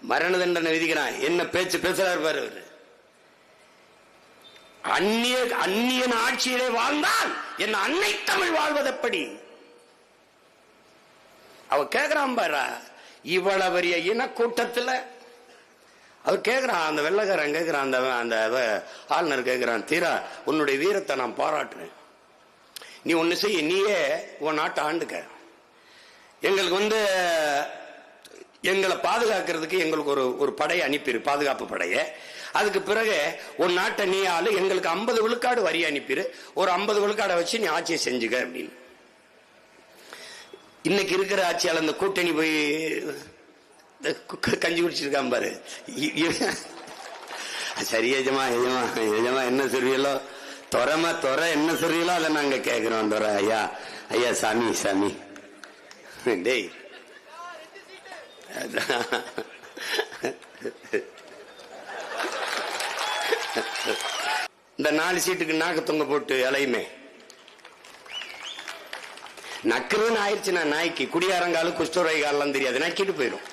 மரண தண்டனை விதிக்கிறான். என்ன பேச்சு பேசுறாரு பாரு அவரு. அந்நிய அந்நியன் ஆட்சியிலே வாழ்ந்தால் என் அன்னை தமிழ் வாழ்வதெப்படி அவ கேக்குறான் பாரா இவ்வளவு பெரிய இனக்கூட்டத்துல. அவர் கேட்குறான் அந்த வெள்ளக்காரன் கேட்குறான் அந்த அந்த ஆளுநர் கேட்கிறான் தீரா உன்னுடைய வீரத்தை நான் பாராட்டுறேன். நீ ஒண்ணு செய்ய நீயே உன் நாட்டை ஆண்டுக்க. எங்களுக்கு வந்து எங்களை பாதுகாக்கிறதுக்கு எங்களுக்கு ஒரு ஒரு படையை அனுப்பிடு பாதுகாப்பு படையை. அதுக்கு பிறகு ஒரு நாட்டை நீ ஆளு எங்களுக்கு ஐம்பது விழுக்காடு வரி அனுப்பிடு ஒரு ஐம்பது விழுக்காடை வச்சு நீ ஆட்சியை செஞ்சுக்க அப்படின்னு. இன்னைக்கு இருக்கிற ஆட்சியாளர் அந்த கூட்டணி போய் கஞ்சி குடிச்சிருக்கான் பாரு. சரி எஜமா எஜமா எஜமா என்ன சொல்றீங்களோ? துறமா துற என்ன சொல்றீங்களோ அதை நாங்க கேட்கிறோம் துறை. ஐயா ஐயா சாமி சாமி. டேய். இந்த நாலு சீட்டுக்கு நாக்கு தொங்க போட்டு அலையுமே நக்குறதுன்னு ஆயிடுச்சுன்னா நாய்க்கு குடியாரங்காலும் குஷ்டரோகி காலெல்லாம் தெரியாது. நக்கிட்டு போயிடும்.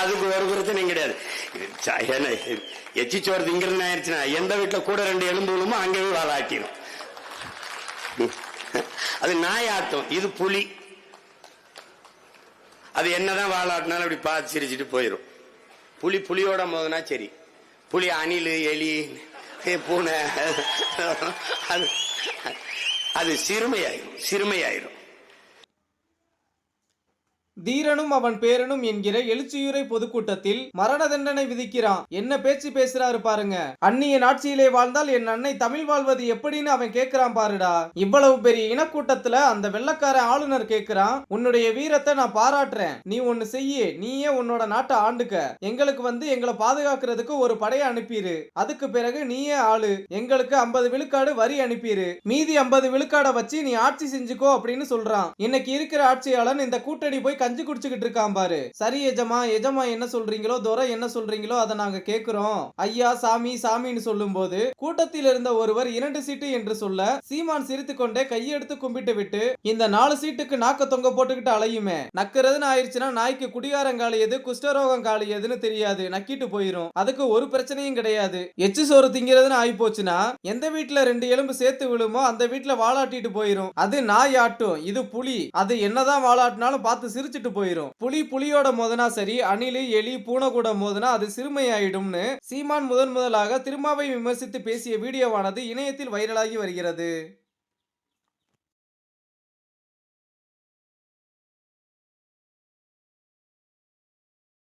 அதுக்கு ஒரு பிரச்சனையும் கிடையாது. எச்சி சோறு திங்கிறதுன்னு ஆயிடுச்சுன்னா எந்த வீட்டில் கூட ரெண்டு எலும்பு விழுமோ அங்கேயே வாழாட்டிடும் அது நாய் ஆட்டம். இது புலி. அது என்னதான் வாழாட்டினாலும் அப்படி பார்த்து சிரிச்சிட்டு போயிடும் புலி புலியோட மோதுனா சரி. புலி அணில் எலி பூனை அது அது சிறுமையாயிரும் சிறுமையாயிரும். தீரனும் அவன் பேரனும் என்கிற எழுச்சியுரை பொதுக்கூட்டத்தில் மரண தண்டனை விதிக்கிறான். என்ன பேச்சு பேசுறாரு பாருங்க. அந்நிய நாட்சியிலே வாழ்ந்தால் என் அன்னை தமிழ் வாழ்வது எப்படின்னு அவன் கேக்குறான் பாருடா. இவ்வளவு பெரிய இனக்கூட்டத்துல அந்த வெள்ளக்கார ஆளுநர் கேக்குறான் உன்னுடைய வீரத்தை நான் பாராட்டுறேன். நீ ஒன்னு செய்ய. நீயே உன்னோட நாட்டை ஆண்டுக்க. எங்களுக்கு வந்து எங்களை பாதுகாக்கிறதுக்கு ஒரு படையை அனுப்பிடு அதுக்கு பிறகு நீயே ஆளு. எங்களுக்கு ஐம்பது விழுக்காடு வரி அனுப்பிடு மீதி ஐம்பது விழுக்காடை வச்சு நீ ஆட்சி செஞ்சுக்கோ அப்படின்னு சொல்றான். இன்னைக்கு இருக்கிற ஆட்சியாளன் இந்த கூட்டணி போய் கஞ்சி குடிச்சுக்கிட்டு இருக்கான் பாரு. சரி எஜமா எஜமா என்ன சொல்றீங்களோ துரை என்ன சொல்றீங்களோ அதை நாங்க கேக்குறோம். ஐயா சாமி சாமின்னு சொல்லும்போது கூட்டத்தில் இருந்த ஒருவர் இரண்டு சீட்டு என்று சொல்ல சீமான் சிரித்து கொண்டே கையெடுத்து கும்பிட்டு விட்டு இந்த நாலு சீட்டுக்கு நாக்க தொங்க போட்டுக்கிட்டு அலையுமே. நக்குறதுன்னு ஆயிடுச்சுன்னா நாய்க்கு குடிகாரம் காலியது குஷ்டரோகம் காலியதுன்னு தெரியாது நக்கிட்டு போயிரும். அதுக்கு ஒரு பிரச்சனையும் கிடையாது. எச்சு சோறு திங்கிறதுன்னு ஆகி போச்சுன்னா எந்த வீட்டுல ரெண்டு எலும்பு சேர்த்து விழுமோ அந்த வீட்டுல வாழாட்டிட்டு போயிரும். அது நாய் ஆட்டும் இது புலி. அது என்னதான் வாழாட்டினாலும் பார்த்து சிரிச்சு சிரிச்சிட்டு போயிரும். புலி புலியோட மோதனா சரி அணிலு எலி பூனை கூட மோதனா அது சிறுமையாயிடும்னு சீமான் முதன் முதலாக திருமாவை விமர்சித்து பேசிய வீடியோவானது இணையத்தில் வைரலாகி வருகிறது.